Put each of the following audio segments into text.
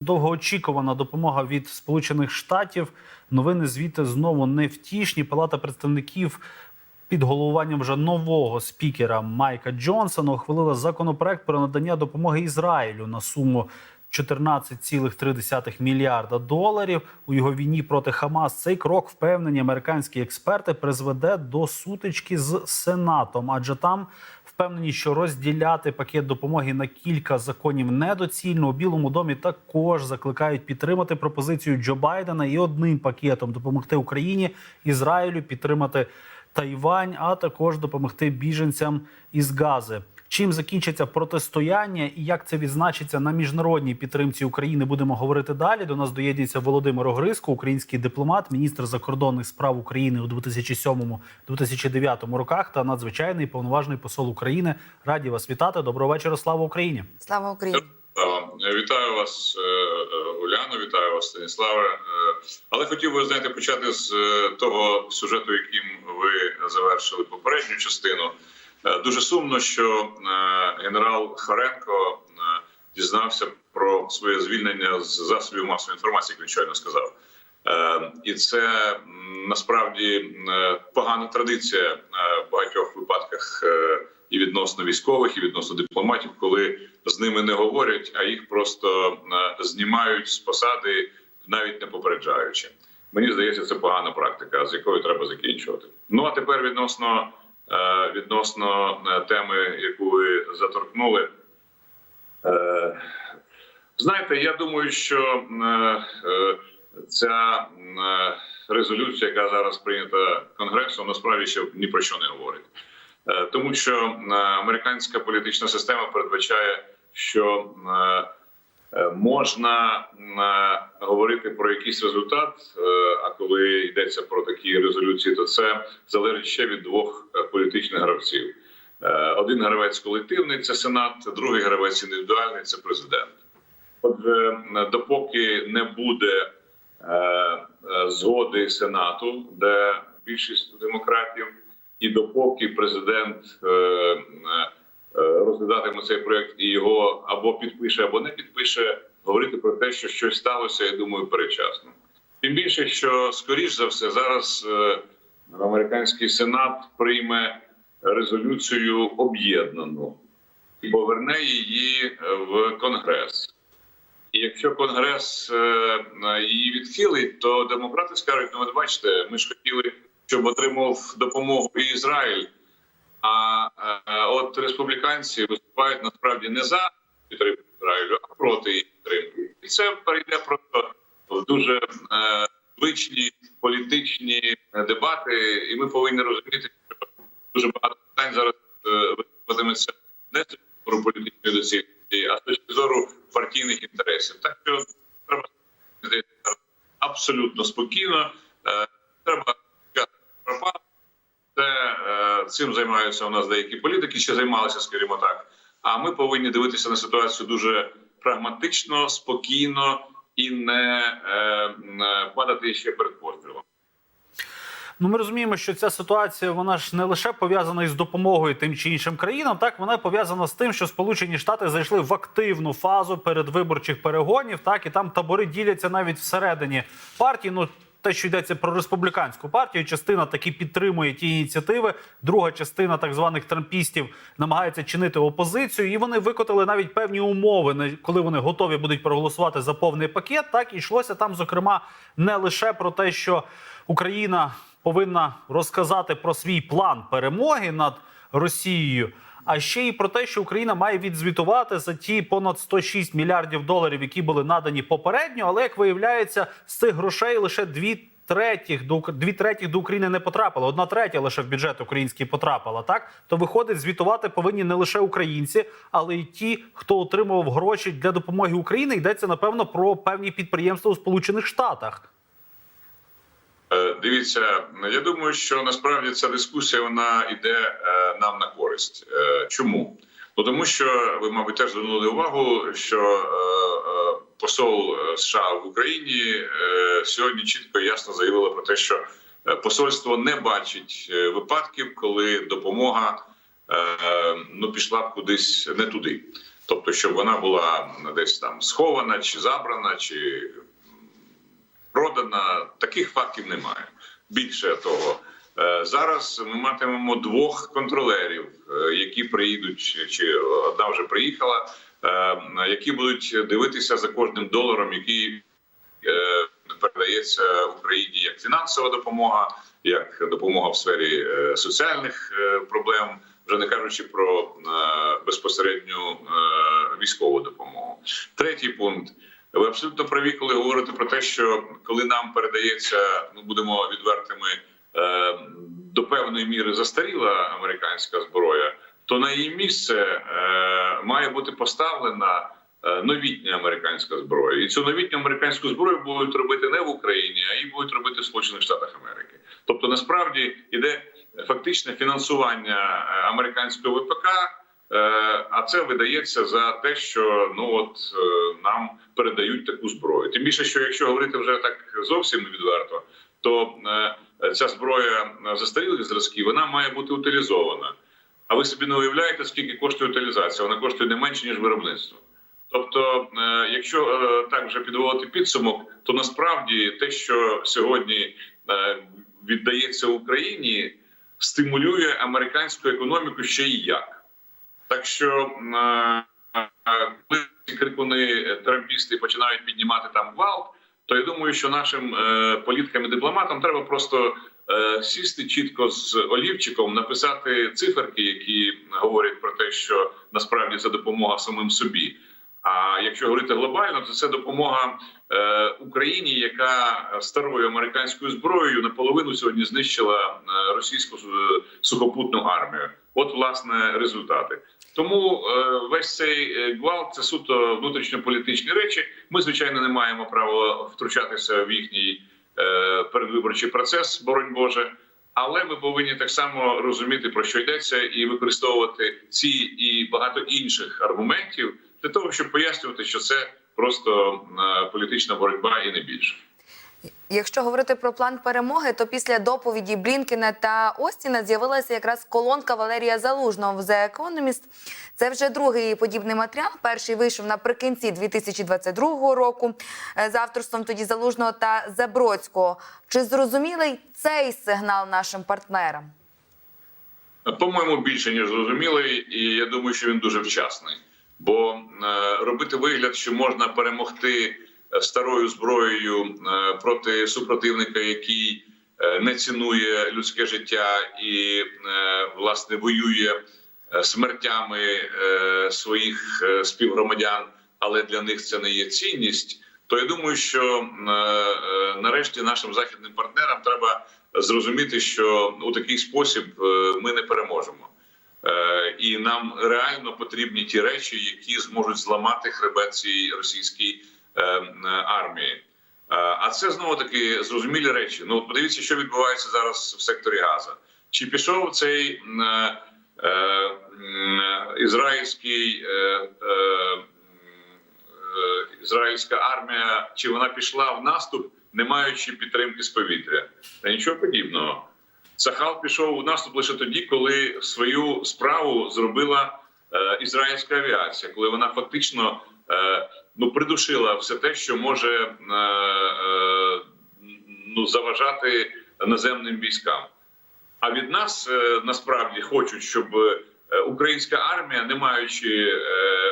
Довгоочікувана допомога від Сполучених Штатів. Новини звідти знову невтішні. Палата представників під головуванням вже нового спікера Майка Джонсона ухвалила законопроект про надання допомоги Ізраїлю на суму 14,3 мільярда доларів у його війні проти Хамас. Цей крок, впевнені американські експерти, призведе до сутички з Сенатом, адже там впевнені, що розділяти пакет допомоги на кілька законів недоцільно. У Білому домі також закликають підтримати пропозицію Джо Байдена і одним пакетом допомогти Україні, Ізраїлю, підтримати Тайвань, а також допомогти біженцям із Гази. Чим закінчиться протистояння і як це відзначиться на міжнародній підтримці України, будемо говорити далі. До нас доєднується Володимир Огриско, український дипломат, міністр закордонних справ України у 2007-2009 роках та надзвичайний повноважний посол України. Раді вас вітати. Доброго вечора. Слава Україні! Слава Україні! Вітаю вас, е, е, Уляно, вітаю вас, Станіславе. Е, Але хотів би знаєте, почати з е, того сюжету, яким ви завершили попередню частину. Е, Дуже сумно, що е, генерал Харенко е, дізнався про своє звільнення з засобів масової інформації, як він щойно сказав. І це насправді погана традиція в багатьох випадках і відносно військових, і відносно дипломатів, коли з ними не говорять, а їх просто знімають з посади, навіть не попереджаючи. Мені здається, це погана практика, з якою треба закінчувати. Ну а тепер відносно відносно е, теми, яку ви заторкнули. Е, Знаєте, я думаю, що е, е, ця е, резолюція, яка зараз прийнята конгресом, насправді ще ні про що не говорить, Е, тому що е, американська політична система передбачає, що е, е, можна е, говорити про якийсь результат. е, А коли йдеться про такі резолюції, то це залежить ще від двох е, політичних гравців. Е, Один гравець колективний це сенат, другий гравець індивідуальний це президент. Отже, допоки не буде е, е, згоди Сенату, де більшість демократів, і допоки президент е, е, розглядатиме цей проект і його або підпише, або не підпише, говорити про те, що щось сталося, я думаю, передчасно. Тим більше, що скоріш за все зараз е, американський сенат прийме резолюцію об'єднану і поверне її в конгрес. І якщо конгрес е, її відхилить, то демократи скажуть: ну, от бачите, ми ж хотіли, щоб отримав допомогу і Ізраїль. А е, от республіканці виступають насправді не за підтримку Ізраїлю, а проти її підтримки. І це перейде просто в дуже е, звичні політичні е, дебати. І ми повинні розуміти, що дуже багато питань зараз е, виступатиметься не з точки зору політичної доцільності, а з точки зору партійних інтересів. Так що треба абсолютно спокійно. Треба сказати. Це цим займаються у нас деякі політики, ще займалися, скажімо так. А ми повинні дивитися на ситуацію дуже прагматично, спокійно і не е, не падати ще перед пострілом. Ну, ми розуміємо, що ця ситуація вона ж не лише пов'язана із допомогою тим чи іншим країнам, так вона пов'язана з тим, що Сполучені Штати зайшли в активну фазу передвиборчих перегонів. Так і там табори діляться навіть всередині партії. Ну те, що йдеться про республіканську партію, частина таки підтримує ті ініціативи. Друга частина так званих трампістів намагається чинити опозицію, і вони викотили навіть певні умови, коли вони готові будуть проголосувати за повний пакет. Так і йшлося там, зокрема, не лише про те, що Україна повинна розказати про свій план перемоги над Росією. А ще й про те, що Україна має відзвітувати за ті понад 106 мільярдів доларів, які були надані попередньо. Але як виявляється, з цих грошей лише дві третіх до дві третіх до України не потрапило. Одна третя лише в бюджет український потрапила. Так то виходить, звітувати повинні не лише українці, але й ті, хто отримував гроші для допомоги Україні. Йдеться напевно про певні підприємства у Сполучених Штатах. Е, Дивіться, я думаю, що насправді ця дискусія вона йде е, нам на користь. Е, Чому? Ну тому що ви, мабуть, теж звернули увагу, що посол США в Україні сьогодні чітко і ясно заявила про те, що посольство не бачить випадків, коли допомога ну пішла б кудись не туди. Тобто, щоб вона була десь там схована, чи забрана, чи продана. Таких фактів немає. Більше того, е, зараз ми матимемо двох контролерів, е, які приїдуть, чи- одна вже приїхала, е, які будуть дивитися за кожним доларом, який передається Україні як фінансова допомога, як допомога в сфері соціальних проблем, вже не кажучи про безпосередню військову допомогу. Третій пункт. Ви абсолютно праві, коли говорите про те, що коли нам передається, ну будемо відвертими е, до певної міри застаріла американська зброя, то на її місце е, має бути поставлена е, новітня американська зброя. І цю новітню американську зброю будуть робити не в Україні, а її будуть робити в Сполучених Штатах Америки. Тобто, насправді іде фактичне фінансування американського ВПК. Е, А це видається за те, що ну от е, нам передають таку зброю. Тим більше, що якщо говорити вже так зовсім відверто, то е, ця зброя застарілих зразків вона має бути утилізована. А ви собі не уявляєте, скільки коштує утилізація? Вона коштує не менше ніж виробництво. Тобто, якщо так вже підводити підсумок, то насправді те, що сьогодні віддається Україні, стимулює американську економіку ще і як. Так що е, е, коли ці крикуни трампісти починають піднімати там гвалт, то я думаю, що нашим е, політикам і дипломатам треба просто е, сісти чітко з олівчиком, написати циферки, які говорять про те, що насправді це допомога самим собі. А якщо говорити глобально, то це допомога е, Україні, яка старою американською зброєю наполовину сьогодні знищила е, російську е, сухопутну армію. От власне результати. Тому е, весь цей е, гвалт це суто внутрішньополітичні речі. Ми звичайно не маємо права втручатися в їхній е, передвиборчий процес, боронь Боже. Але ми повинні так само розуміти про що йдеться, і використовувати ці і багато інших аргументів для того, щоб пояснювати, що це просто політична боротьба і не більше. Якщо говорити про план перемоги, то після доповіді Блінкена та Остіна з'явилася якраз колонка Валерія Залужного в The Economist. Це вже другий подібний матеріал. Перший вийшов наприкінці 2022 року е, з авторством тоді Залужного та Забродського. Чи зрозумілий цей сигнал нашим партнерам? По-моєму, більше ніж зрозумілий, і я думаю, що він дуже вчасний. Бо е, робити вигляд, що можна перемогти е, старою зброєю е, проти супротивника, який е, не цінує людське життя і е, власне воює смертями своїх співгромадян, але для них це не є цінність. То я думаю, що нарешті нашим західним партнерам треба зрозуміти, що у такий спосіб ми не переможемо. І нам реально потрібні ті речі, які зможуть зламати хребет цієї російській е, армії. Е, А це знову таки зрозумілі речі. Ну, подивіться, що відбувається зараз в секторі Газа. Чи пішов цей е, е, ізраїльський е, е, е, ізраїльська армія, чи вона пішла в наступ, не маючи підтримки з повітря? Та нічого подібного. Сахал пішов у наступ лише тоді, коли свою справу зробила е, ізраїльська авіація, коли вона фактично е, ну придушила все те, що може е, е, ну заважати наземним військам. А від нас е, насправді хочуть, щоб е, українська армія, не маючи е,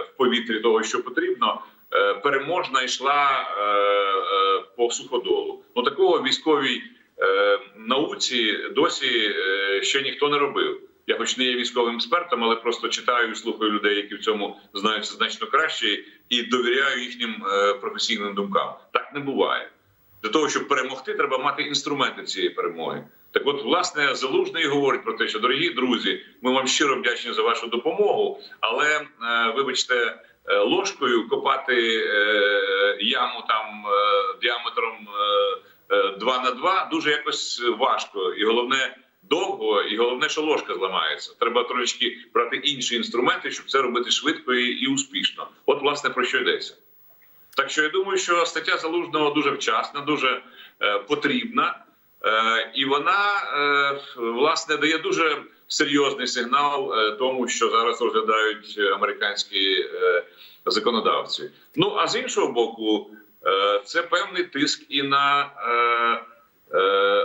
в повітрі того, що потрібно, е, переможна йшла е, е, по суходолу. Ну такого військовій е, науці досі е, ще ніхто не робив. Я, хоч не є військовим експертом, але просто читаю і слухаю людей, які в цьому знаються значно краще, і довіряю їхнім е, професійним думкам. Так не буває. Для того, щоб перемогти, треба мати інструменти цієї перемоги. Так, от, власне, залужний говорить про те, що дорогі друзі, ми вам щиро вдячні за вашу допомогу, але е, вибачте, е, ложкою копати яму там діаметром е, е, 2 на 2 дуже якось важко, і головне довго, і головне, що ложка зламається. Треба трошечки брати інші інструменти, щоб це робити швидко і, і успішно. От, власне, про що йдеться. Так що я думаю, що стаття залужного дуже вчасна, дуже е, потрібна, е, і вона е, власне дає дуже серйозний сигнал е, тому, що зараз розглядають американські е, законодавці. Ну а з іншого боку, е, це певний тиск і на е,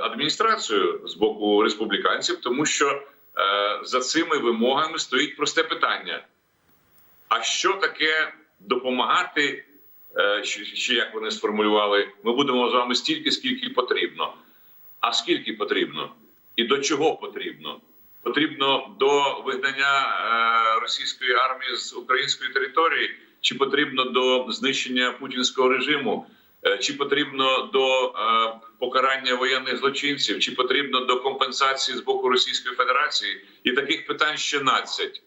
адміністрацію з боку республіканців, тому що е, за цими вимогами стоїть просте питання: а що таке допомагати? е, Чи, як вони сформулювали, ми будемо з вами стільки, скільки потрібно. А скільки потрібно? І до чого потрібно? Потрібно до вигнання е, російської армії з української території, чи потрібно до знищення путінського режиму, Е, чи потрібно до е, покарання воєнних злочинців, чи потрібно до компенсації з боку Російської Федерації? І таких питань ще надцять.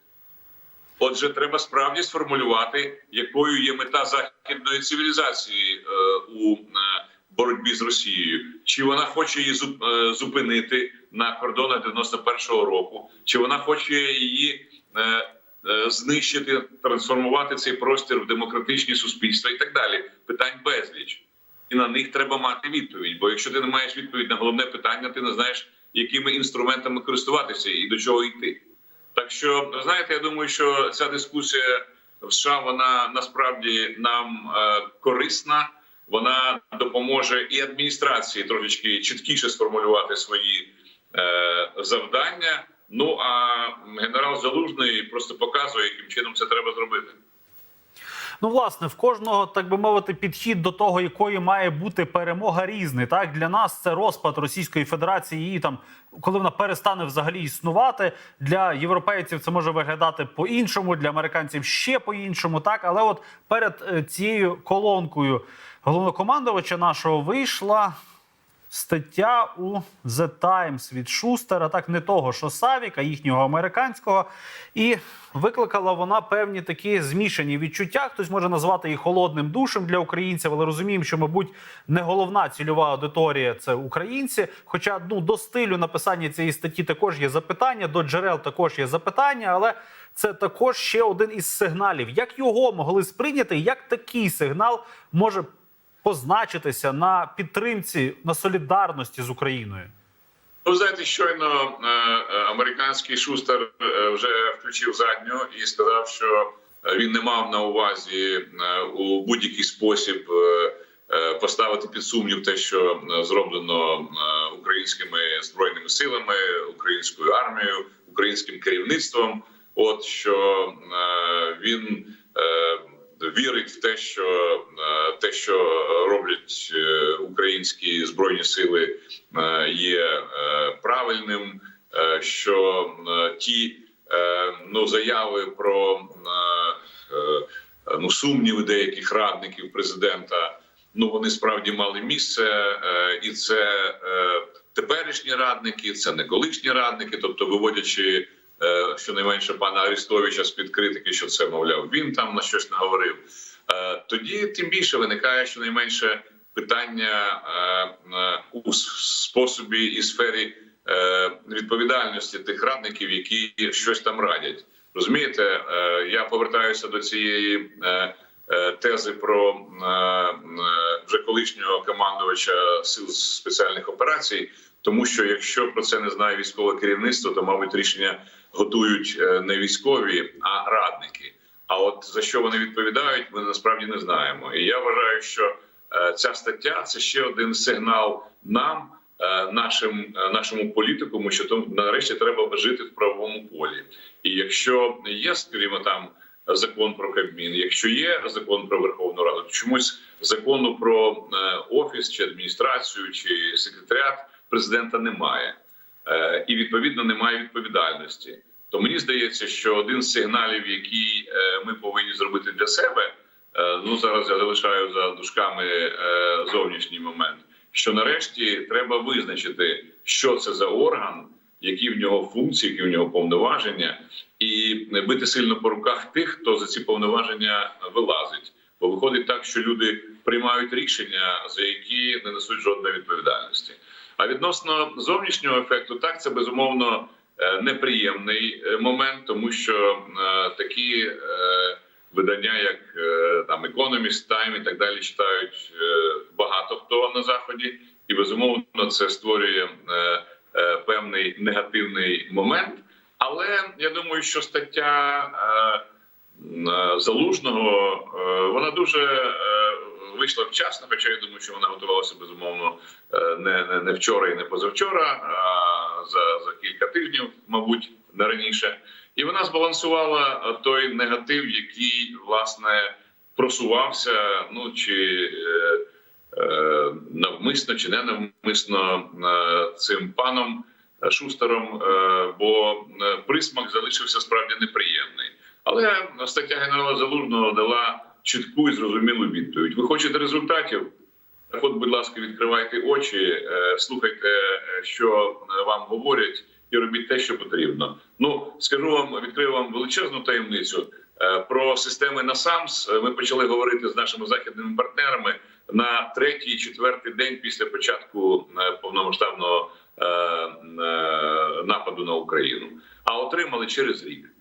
Отже, треба справді сформулювати, якою є мета західної цивілізації е, у е, боротьбі з Росією, чи вона хоче її е, зупинити на кордонах 91-го року, чи вона хоче її е, е, знищити, трансформувати цей простір в демократичні суспільства і так далі. Питань безліч, і на них треба мати відповідь. Бо якщо ти не маєш відповідь на головне питання, ти не знаєш, якими інструментами користуватися і до чого йти. Так що знаєте, я думаю, що ця дискусія в США вона насправді нам е, корисна. Вона допоможе і адміністрації трошечки чіткіше сформулювати свої е, завдання. Ну а генерал Залужний просто показує, яким чином це треба зробити. Ну, власне, в кожного, так би мовити, підхід до того, якою має бути перемога різний. Так для нас це розпад Російської Федерації. Її там, коли вона перестане взагалі існувати. Для європейців це може виглядати по-іншому, для американців ще по-іншому. Так, але от перед е, цією колонкою головнокомандувача нашого вийшла стаття у The Times від Шустера, так не того, що Савіка, їхнього американського, і викликала вона певні такі змішані відчуття. Хтось може назвати її холодним душем для українців, але розуміємо, що, мабуть, не головна цільова аудиторія це українці. Хоча ну до стилю написання цієї статті також є запитання, до джерел також є запитання, але. Це також ще один із сигналів. Як його могли сприйняти, як такий сигнал може позначитися на підтримці на солідарності з Україною? Ну, знаєте, щойно е, е, американський шустер е, вже включив задню і сказав, що він не мав на увазі у будь-який спосіб поставити під сумнів те, що зроблено українськими збройними силами, українською армією, українським керівництвом. От що він вірить в те, що е, те, що роблять е, українські збройні сили, е, є правильним. Що ті ну заяви про ну сумніви деяких радників президента. Ну вони справді мали місце, і це теперішні радники, це не колишні радники, тобто виводячи щонайменше пана Арестовича з під критики, що це мовляв, він там на щось наговорив. Е, Тоді тим більше виникає щонайменше питання е, е, у способі і сфері е, відповідальності тих радників, які щось там радять. Розумієте, е, я повертаюся до цієї е, е, тези про е, е, вже колишнього командувача сил спеціальних операцій. Тому що якщо про це не знає військове керівництво, то мабуть рішення готують е, не військові, а радники. А от за що вони відповідають, ми насправді не знаємо. І я вважаю, що е, ця стаття це ще один сигнал нам, е, нашим нашому політикуму, що то нарешті треба жити в правовому полі. І якщо є, скажімо, там закон про Кабмін, якщо є закон про Верховну Раду, то чомусь закону про офіс чи адміністрацію чи секретаріат президента немає, і відповідно немає відповідальності. То мені здається, що один з сигналів, який е, ми повинні зробити для себе, е, ну зараз я залишаю за дужками е, зовнішній момент. Що нарешті треба визначити, що це за орган, які в нього функції, які в нього повноваження, і бити сильно по руках тих, хто за ці повноваження вилазить. Бо виходить так, що люди приймають рішення, за які не несуть жодної відповідальності. А відносно зовнішнього ефекту, так це безумовно е, неприємний е, момент, тому що е, такі видання, як там Economist, Time і так далі, читають багато хто на заході, і безумовно це створює певний негативний момент. Але я думаю, що стаття залужного вона дуже вийшла вчасно, хоча я думаю, що вона готувалася безумовно е, не, не, не вчора і не позавчора, а за, за кілька тижнів, мабуть, не раніше. І вона збалансувала той негатив, який власне просувався, ну чи е, е, навмисно, чи не навмисно е, цим паном е, Шустером, е, бо е, присмак залишився справді неприємний. Але стаття генерала Залужного дала чітку і зрозумілу відповідь. Ви хочете результатів? Так от, будь ласка, відкривайте очі, е, слухайте, е, що е, вам говорять, і робіть те, що потрібно. Ну скажу вам, відкрию вам величезну таємницю. Про системи НАСАМС ми почали говорити з нашими західними партнерами на третій, четвертий день після початку повномасштабного нападу на Україну, а отримали через рік.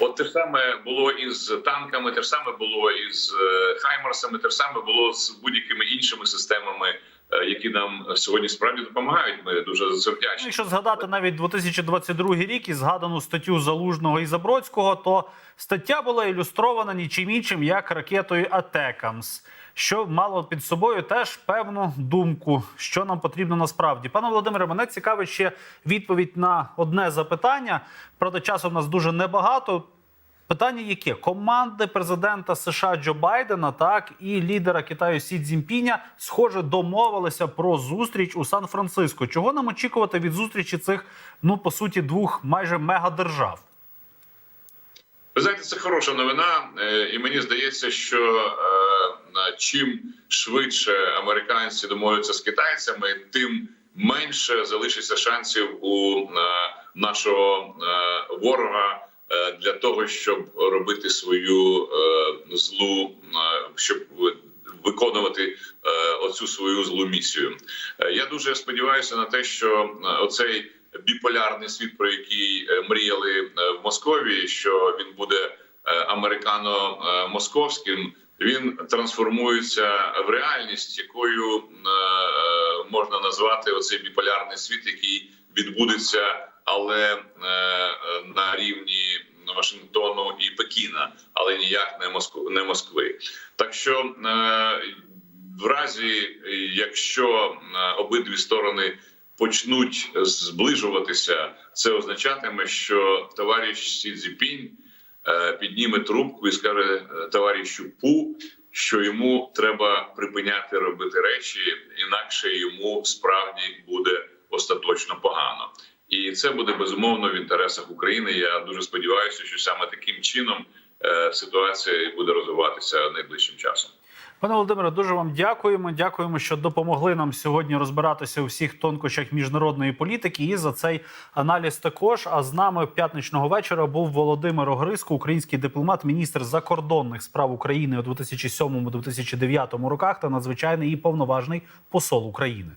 От те ж саме було із танками, те ж саме було із Хаймарсами, хаймерсами, те ж саме було з будь-якими іншими системами, е, які нам сьогодні справді допомагають. Ми дуже за це Ну, вдячні. Якщо згадати навіть 2022 рік і згадану статтю Залужного і Забродського, то стаття була ілюстрована нічим іншим як ракетою Атекамс, що мало під собою теж певну думку, що нам потрібно насправді. Пане Володимире, мене цікавить ще відповідь на одне запитання. Правда, часу в нас дуже небагато. Питання яке команди президента США Джо Байдена, так і лідера Китаю Сі Цзіньпіня, схоже, домовилися про зустріч у Сан-Франциско. Чого нам очікувати від зустрічі цих, ну по суті, двох майже мегадержав? Ви знаєте, це хороша новина, е, і мені здається, що е, чим швидше американці домовляться з китайцями, тим менше залишиться шансів у е, нашого ворога для того, щоб робити свою е, злу, е, щоб виконувати е, оцю свою злу місію. Е, Я дуже сподіваюся на те, що е, оцей біполярний світ, про який е, мріяли е, в Московії, що він буде е, американо-московським, він трансформується в реальність, якою е, е, можна назвати оцей біполярний світ, який відбудеться, але е, е, на рівні Вашингтону і Пекіна, але ніяк не Москви, не Москви. Так що е, в разі, якщо е, обидві сторони почнуть зближуватися, це означатиме, що товариш Сі Цзіпінь е, підніме трубку і скаже товаришу Пу, що йому треба припиняти робити речі, інакше йому справді буде остаточно погано. І це буде безумовно в інтересах України. Я дуже сподіваюся, що саме таким чином е, ситуація буде розвиватися найближчим часом. Пане Володимире, дуже вам дякуємо. Дякуємо, що допомогли нам сьогодні розбиратися у всіх тонкощах міжнародної політики. І за цей аналіз також. А з нами п'ятничного вечора був Володимир Огриско, український дипломат, міністр закордонних справ України у 2007-2009 роках та надзвичайний і повноважний посол України.